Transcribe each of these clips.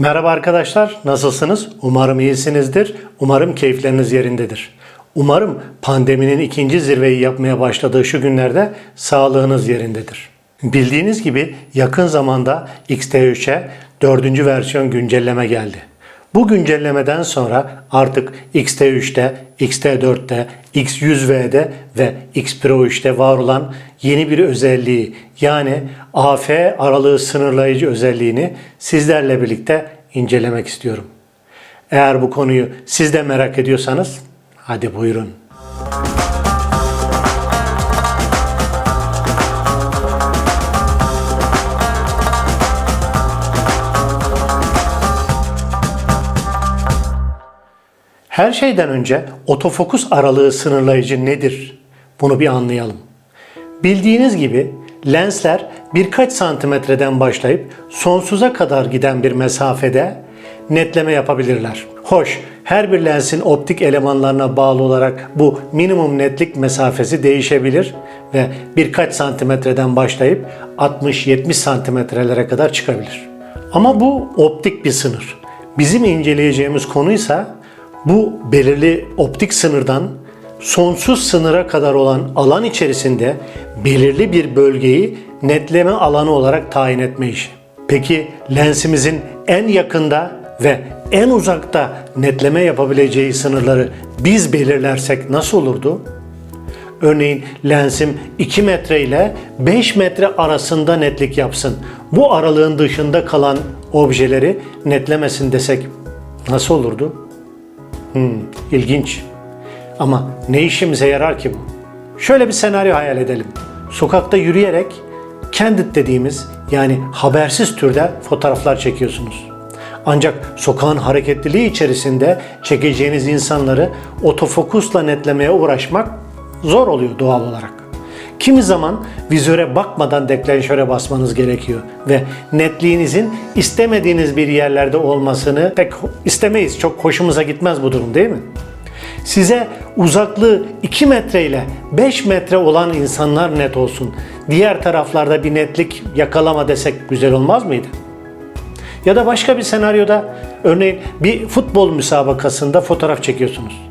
Merhaba arkadaşlar, nasılsınız? Umarım iyisinizdir. Umarım keyifleriniz yerindedir. Umarım pandeminin ikinci zirveyi yapmaya başladığı şu günlerde sağlığınız yerindedir. Bildiğiniz gibi yakın zamanda XT3'e dördüncü versiyon güncelleme geldi. Bu güncellemeden sonra artık XT3'te, XT4'te, X100V'de ve X Pro 3'te var olan yeni bir özelliği yani AF aralığı sınırlayıcı özelliğini sizlerle birlikte incelemek istiyorum. Eğer bu konuyu siz de merak ediyorsanız hadi buyurun. Her şeyden önce otofokus aralığı sınırlayıcı nedir? Bunu bir anlayalım. Bildiğiniz gibi lensler birkaç santimetreden başlayıp sonsuza kadar giden bir mesafede netleme yapabilirler. Hoş, her bir lensin optik elemanlarına bağlı olarak bu minimum netlik mesafesi değişebilir ve birkaç santimetreden başlayıp 60-70 santimetrelere kadar çıkabilir. Ama bu optik bir sınır. Bizim inceleyeceğimiz konuysa bu belirli optik sınırdan sonsuz sınıra kadar olan alan içerisinde belirli bir bölgeyi netleme alanı olarak tayin etme işi. Peki lensimizin en yakında ve en uzakta netleme yapabileceği sınırları biz belirlersek nasıl olurdu? Örneğin lensim 2 metre ile 5 metre arasında netlik yapsın. Bu aralığın dışında kalan objeleri netlemesin desek nasıl olurdu? Hmm, ilginç. Ama ne işimize yarar ki bu? Şöyle bir senaryo hayal edelim. Sokakta yürüyerek candid dediğimiz yani habersiz türde fotoğraflar çekiyorsunuz. Ancak sokağın hareketliliği içerisinde çekeceğiniz insanları otofokusla netlemeye uğraşmak zor oluyor doğal olarak. Kimi zaman vizöre bakmadan deklanşöre basmanız gerekiyor ve netliğinizin istemediğiniz bir yerlerde olmasını pek istemeyiz. Çok hoşumuza gitmez bu durum değil mi? Size uzaklığı 2 metre ile 5 metre olan insanlar net olsun. Diğer taraflarda bir netlik yakalama desek güzel olmaz mıydı? Ya da başka bir senaryoda örneğin bir futbol müsabakasında fotoğraf çekiyorsunuz.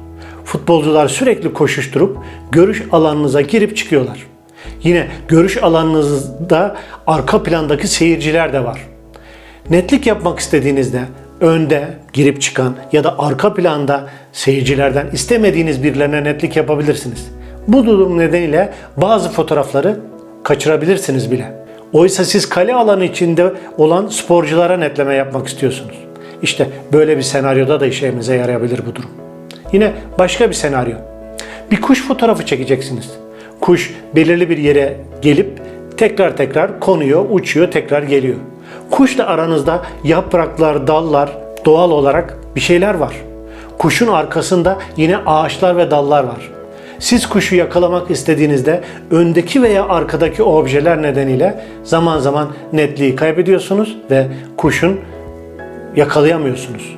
Futbolcular sürekli koşuşturup görüş alanınıza girip çıkıyorlar. Yine görüş alanınızda arka plandaki seyirciler de var. Netlik yapmak istediğinizde önde girip çıkan ya da arka planda seyircilerden istemediğiniz birilerine netlik yapabilirsiniz. Bu durum nedeniyle bazı fotoğrafları kaçırabilirsiniz bile. Oysa siz kale alanı içinde olan sporculara netleme yapmak istiyorsunuz. İşte böyle bir senaryoda da işimize yarayabilir bu durum. Yine başka bir senaryo. Bir kuş fotoğrafı çekeceksiniz. Kuş belirli bir yere gelip tekrar tekrar konuyor, uçuyor, tekrar geliyor. Kuşla aranızda yapraklar, dallar, doğal olarak bir şeyler var. Kuşun arkasında yine ağaçlar ve dallar var. Siz kuşu yakalamak istediğinizde öndeki veya arkadaki objeler nedeniyle zaman zaman netliği kaybediyorsunuz ve kuşun yakalayamıyorsunuz.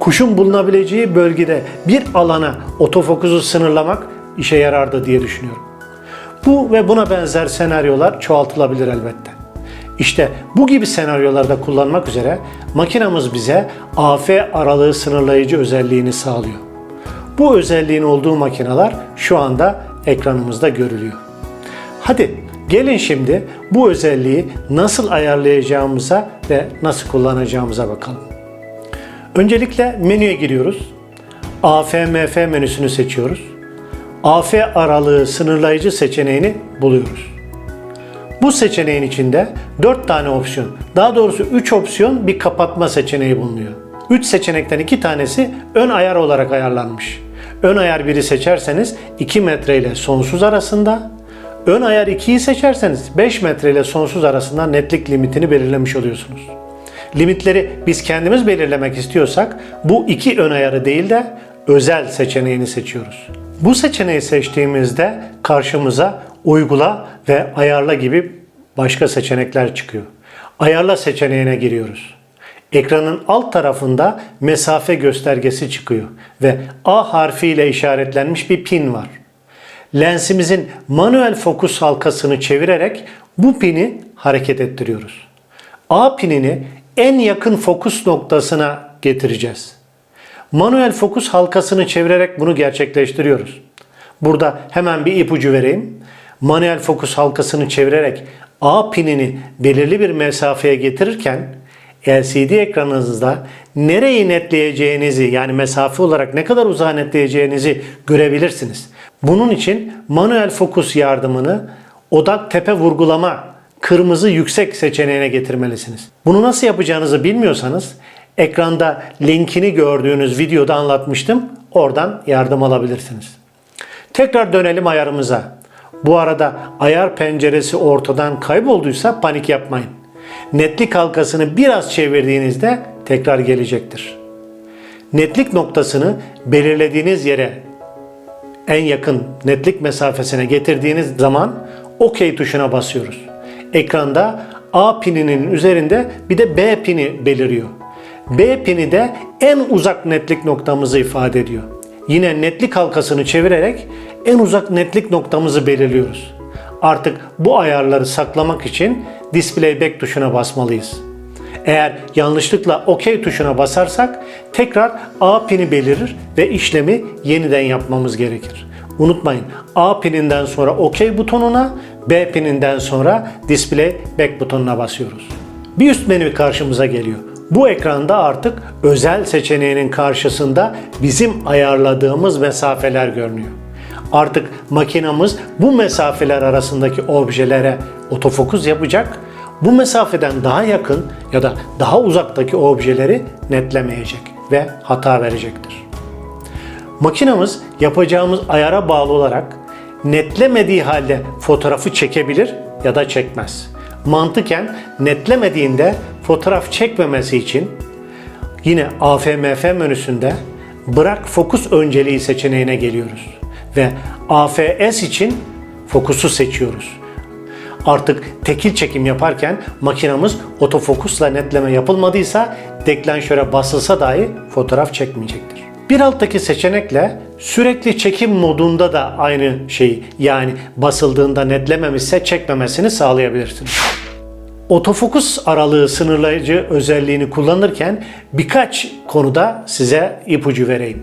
Kuşun bulunabileceği bölgede bir alana otofokusu sınırlamak işe yarardı diye düşünüyorum. Bu ve buna benzer senaryolar çoğaltılabilir elbette. İşte bu gibi senaryolarda kullanmak üzere makinamız bize AF aralığı sınırlayıcı özelliğini sağlıyor. Bu özelliğin olduğu makineler şu anda ekranımızda görülüyor. Hadi gelin şimdi bu özelliği nasıl ayarlayacağımıza ve nasıl kullanacağımıza bakalım. Öncelikle menüye giriyoruz. AFMF menüsünü seçiyoruz. AF aralığı sınırlayıcı seçeneğini buluyoruz. Bu seçeneğin içinde 4 tane opsiyon, daha doğrusu 3 opsiyon bir kapatma seçeneği bulunuyor. 3 seçenekten 2 tanesi ön ayar olarak ayarlanmış. Ön ayar 1'i seçerseniz 2 metre ile sonsuz arasında, ön ayar 2'yi seçerseniz 5 metre ile sonsuz arasında netlik limitini belirlemiş oluyorsunuz. Limitleri biz kendimiz belirlemek istiyorsak bu iki ön ayarı değil de özel seçeneğini seçiyoruz. Bu seçeneği seçtiğimizde karşımıza uygula ve ayarla gibi başka seçenekler çıkıyor. Ayarla seçeneğine giriyoruz. Ekranın alt tarafında mesafe göstergesi çıkıyor ve A harfiyle işaretlenmiş bir pin var. Lensimizin manuel fokus halkasını çevirerek bu pini hareket ettiriyoruz. A pinini en yakın fokus noktasına getireceğiz. Manuel fokus halkasını çevirerek bunu gerçekleştiriyoruz. Burada hemen bir ipucu vereyim. Manuel fokus halkasını çevirerek A pinini belirli bir mesafeye getirirken LCD ekranınızda nereyi netleyeceğinizi yani mesafe olarak ne kadar uzağa netleyeceğinizi görebilirsiniz. Bunun için manuel fokus yardımını odak tepe vurgulama kırmızı yüksek seçeneğine getirmelisiniz. Bunu nasıl yapacağınızı bilmiyorsanız ekranda linkini gördüğünüz videoda anlatmıştım. Oradan yardım alabilirsiniz. Tekrar dönelim ayarımıza. Bu arada ayar penceresi ortadan kaybolduysa panik yapmayın. Netlik halkasını biraz çevirdiğinizde tekrar gelecektir. Netlik noktasını belirlediğiniz yere en yakın netlik mesafesine getirdiğiniz zaman OK tuşuna basıyoruz. Ekranda A pininin üzerinde bir de B pini beliriyor. B pini de en uzak netlik noktamızı ifade ediyor. Yine netlik halkasını çevirerek en uzak netlik noktamızı belirliyoruz. Artık bu ayarları saklamak için Display Back tuşuna basmalıyız. Eğer yanlışlıkla OK tuşuna basarsak tekrar A pini belirir ve işlemi yeniden yapmamız gerekir. Unutmayın A pininden sonra OK butonuna, B pininden sonra Display Back butonuna basıyoruz. Bir üst menü karşımıza geliyor. Bu ekranda artık özel seçeneğinin karşısında bizim ayarladığımız mesafeler görünüyor. Artık makinamız bu mesafeler arasındaki objelere otofokus yapacak. Bu mesafeden daha yakın ya da daha uzaktaki objeleri netlemeyecek ve hata verecektir. Makinamız yapacağımız ayara bağlı olarak netlemediği halde fotoğrafı çekebilir ya da çekmez. Mantıken netlemediğinde fotoğraf çekmemesi için yine AFMF menüsünde bırak fokus önceliği seçeneğine geliyoruz ve AFS için fokusu seçiyoruz. Artık tekil çekim yaparken makinamız otofokusla netleme yapılmadıysa deklanşöre basılsa dahi fotoğraf çekmeyecektir. Bir alttaki seçenekle sürekli çekim modunda da aynı şeyi yani basıldığında netlememişse çekmemesini sağlayabilirsiniz. Otofokus aralığı sınırlayıcı özelliğini kullanırken birkaç konuda size ipucu vereyim.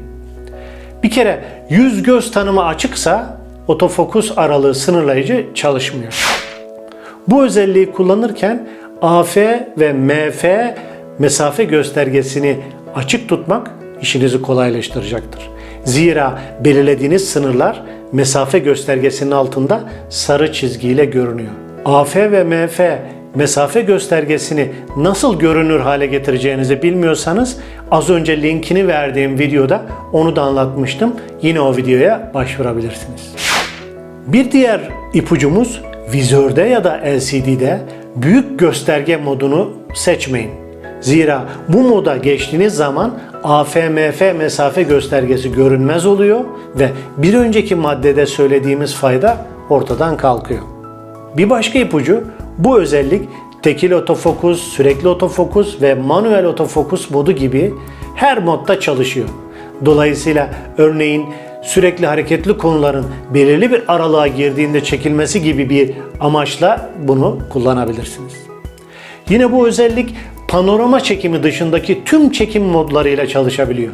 Bir kere yüz göz tanımı açıksa otofokus aralığı sınırlayıcı çalışmıyor. Bu özelliği kullanırken AF ve MF mesafe göstergesini açık tutmak işinizi kolaylaştıracaktır. Zira belirlediğiniz sınırlar mesafe göstergesinin altında sarı çizgiyle görünüyor. AF ve MF mesafe göstergesini nasıl görünür hale getireceğinizi bilmiyorsanız az önce linkini verdiğim videoda onu da anlatmıştım. Yine o videoya başvurabilirsiniz. Bir diğer ipucumuz vizörde ya da LCD'de büyük gösterge modunu seçmeyin. Zira bu moda geçtiğiniz zaman AFMF mesafe göstergesi görünmez oluyor ve bir önceki maddede söylediğimiz fayda ortadan kalkıyor. Bir başka ipucu bu özellik tekil otofokus, sürekli otofokus ve manuel otofokus modu gibi her modda çalışıyor. Dolayısıyla örneğin sürekli hareketli konuların belirli bir aralığa girdiğinde çekilmesi gibi bir amaçla bunu kullanabilirsiniz. Yine bu özellik panorama çekimi dışındaki tüm çekim modlarıyla çalışabiliyor.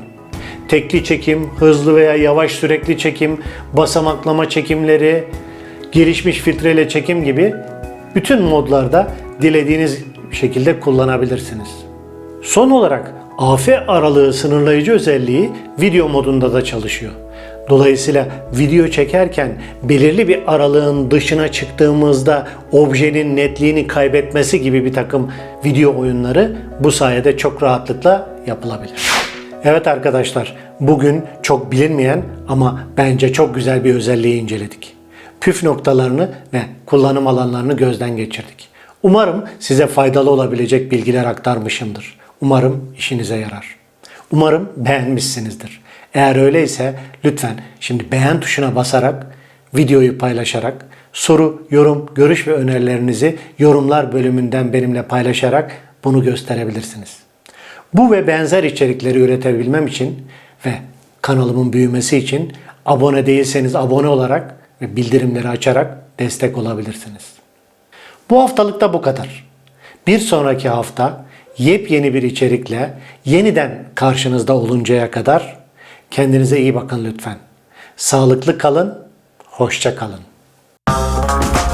Tekli çekim, hızlı veya yavaş sürekli çekim, basamaklama çekimleri, gelişmiş filtreli çekim gibi bütün modlarda dilediğiniz şekilde kullanabilirsiniz. Son olarak AF aralığı sınırlayıcı özelliği video modunda da çalışıyor. Dolayısıyla video çekerken belirli bir aralığın dışına çıktığımızda objenin netliğini kaybetmesi gibi bir takım video oyunları bu sayede çok rahatlıkla yapılabilir. Evet arkadaşlar, bugün çok bilinmeyen ama bence çok güzel bir özelliği inceledik. Püf noktalarını ve kullanım alanlarını gözden geçirdik. Umarım size faydalı olabilecek bilgiler aktarmışımdır. Umarım işinize yarar. Umarım beğenmişsinizdir. Eğer öyleyse lütfen şimdi beğen tuşuna basarak, videoyu paylaşarak, soru, yorum, görüş ve önerilerinizi yorumlar bölümünden benimle paylaşarak bunu gösterebilirsiniz. Bu ve benzer içerikleri üretebilmem için ve kanalımın büyümesi için abone değilseniz abone olarak ve bildirimleri açarak destek olabilirsiniz. Bu haftalıkta bu kadar. Bir sonraki hafta yepyeni bir içerikle yeniden karşınızda oluncaya kadar kendinize iyi bakın lütfen. Sağlıklı kalın, hoşça kalın. Bye.